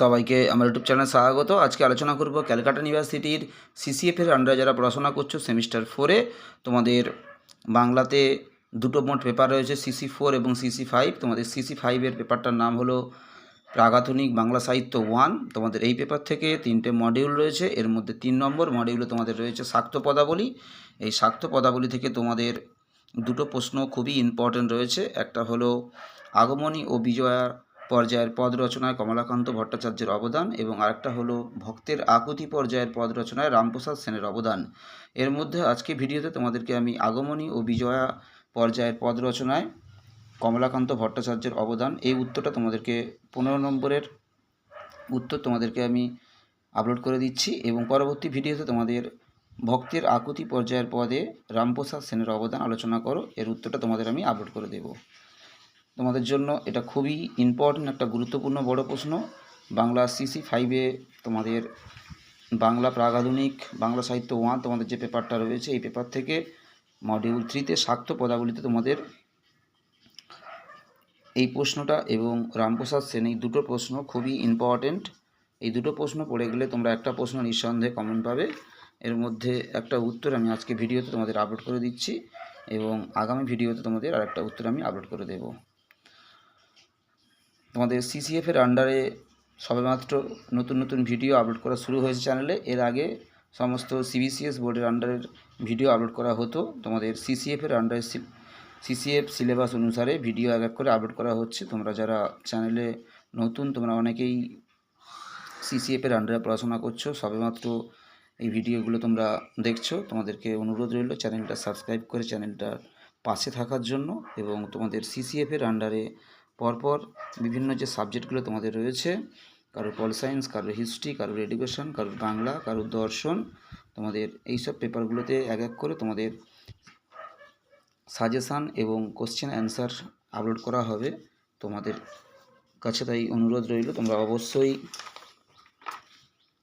সবাইকে আমার ইউটিউব চ্যানেলে স্বাগত। আজকে আলোচনা করব ক্যালকাটা ইউনিভার্সিটির সিসিএফ এর আন্ডারে যারা পড়াশোনা করছ সেমিস্টার ফোরে তোমাদের বাংলাতে দুটো মোট পেপার রয়েছে সিসি ফোর এবং সিসি ফাইভ তোমাদের সিসি ফাইভের পেপারটার নাম হলো প্রাগাধুনিক বাংলা সাহিত্য ওয়ান তোমাদের এই পেপার থেকে তিনটে মডিউল রয়েছে, এর মধ্যে তিন নম্বর মডিউলে তোমাদের রয়েছে শাক্ত পদাবলী। এই শাক্ত পদাবলী থেকে তোমাদের দুটো প্রশ্ন খুবই ইম্পর্টেন্ট রয়েছে। একটা হলো আগমনী ও বিজয়া পর্যায়ের পদ রচনায় কমলাকান্ত ভট্টাচার্যের অবদান এবং আরেকটা হলো ভক্তের আকুতি পর্যায়ের পদ রচনায় রামপ্রসাদ সেনের অবদান। এর মধ্যে আজকে ভিডিওতে তোমাদেরকে আমি আগমনী ও বিজয়া পর্যায়ের পদ রচনায় কমলাকান্ত ভট্টাচার্যের অবদান, এই উত্তরটা তোমাদেরকে পনেরো নম্বরের উত্তর তোমাদেরকে আমি আপলোড করে দিচ্ছি এবং পরবর্তী ভিডিওতে তোমাদের ভক্তের আকুতি পর্যায়ের পদে রামপ্রসাদ সেনের অবদান আলোচনা করো, এর উত্তরটা তোমাদের আমি আপলোড করে দেবো। তোমাদের জন্য এটা খুবই ইম্পর্ট্যান্ট একটা গুরুত্বপূর্ণ বড় প্রশ্ন। বাংলা সিসি ফাইভে তোমাদের বাংলা প্রাগাধুনিক, বাংলা সাহিত্য ওয়ান তোমাদের যে পেপারটা রয়েছে, এই পেপার থেকে মডিউল থ্রিতে শাক্ত পদাবলিতে তোমাদের এই প্রশ্নটা এবং রামপ্রসাদ সেন এই দুটো প্রশ্ন খুবই ইম্পর্ট্যান্ট এই দুটো প্রশ্ন পড়ে গেলে তোমরা একটা প্রশ্ন নিঃসন্দেহে কমন পাবে। এর মধ্যে একটা উত্তর আমি আজকে ভিডিওতে তোমাদের আপলোড করে দিচ্ছি এবং আগামী ভিডিওতে তোমাদের আরেকটা উত্তর আমি আপলোড করে দেবো। তোমাদের সিসিএফের আন্ডারে সবেমাত্র নতুন নতুন ভিডিও আপলোড করা শুরু হয়েছে চ্যানেলে এর আগে সমস্ত সিবিসিএস বোর্ডের আন্ডারের ভিডিও আপলোড করা হতো। তোমাদের সিসিএফের আন্ডারে সিসিএফ সিলেবাস অনুসারে ভিডিও এক এক করে আপলোড করা হচ্ছে। তোমরা যারা চ্যানেলে নতুন, তোমরা অনেকেই সিসিএফের আন্ডারে পড়াশোনা করছ, সবেমাত্র এই ভিডিওগুলো তোমরা দেখছ। তোমাদেরকে অনুরোধ রইল চ্যানেলটা সাবস্ক্রাইব করে চ্যানেলটার পাশে থাকার জন্য এবং তোমাদের সিসিএফের আন্ডারে পরপর বিভিন্ন যে সাবজেক্টগুলো তোমাদের রয়েছে, কারোর পল সায়েন্স, কারোর হিস্ট্রি, কারোর এডুকেশন, কারোর বাংলা, কারোর দর্শন, তোমাদের এইসব পেপারগুলোতে এক এক করে তোমাদের সাজেশান এবং কোশ্চেন অ্যান্সার আপলোড করা হবে। তোমাদের কাছে তাই অনুরোধ রইল, তোমরা অবশ্যই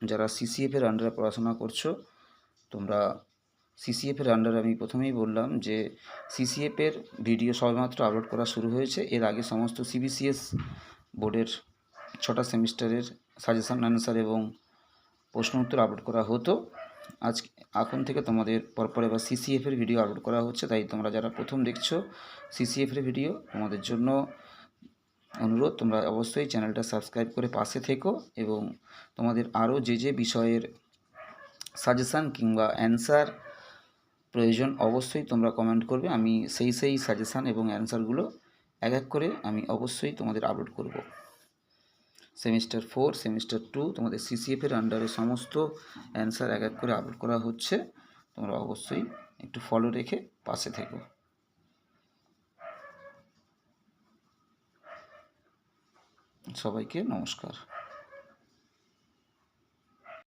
যারা সিসিএফের আন্ডারে পড়াশোনা করছ, তোমরা সিসিএফের আন্ডারে আমি প্রথমেই বললাম যে সিসিএফের ভিডিও সবেমাত্র আপলোড করা শুরু হয়েছে। এর আগে সমস্ত সিবিসিএস বোর্ডের ছটা সেমিস্টারের সাজেশান অ্যান্সার এবং প্রশ্ন উত্তর আপলোড করা হতো। আজ, এখন থেকে তোমাদের পরপর এবার সিসিএফের ভিডিও আপলোড করা হচ্ছে। তাই তোমরা যারা প্রথম দেখছ সিসিএফের ভিডিও তোমাদের জন্য অনুরোধ, তোমরা অবশ্যই চ্যানেলটা সাবস্ক্রাইব করে পাশে থেকো এবং তোমাদের আরও যে যে বিষয়ের সাজেশান কিংবা অ্যান্সার প্রয়োজন, অবশ্যই তোমরা কমেন্ট করবে। আমি সেই সেই সাজেশান এবং অ্যান্সারগুলো এক এক করে আমি অবশ্যই তোমাদের আপলোড করব। সেমিস্টার ফোর সেমিস্টার টু তোমাদের সিসিএফের আন্ডারে সমস্ত অ্যান্সার এক এক করে আপলোড করা হচ্ছে। তোমরা অবশ্যই একটু ফলো রেখে পাশে থেকো। সবাইকে নমস্কার।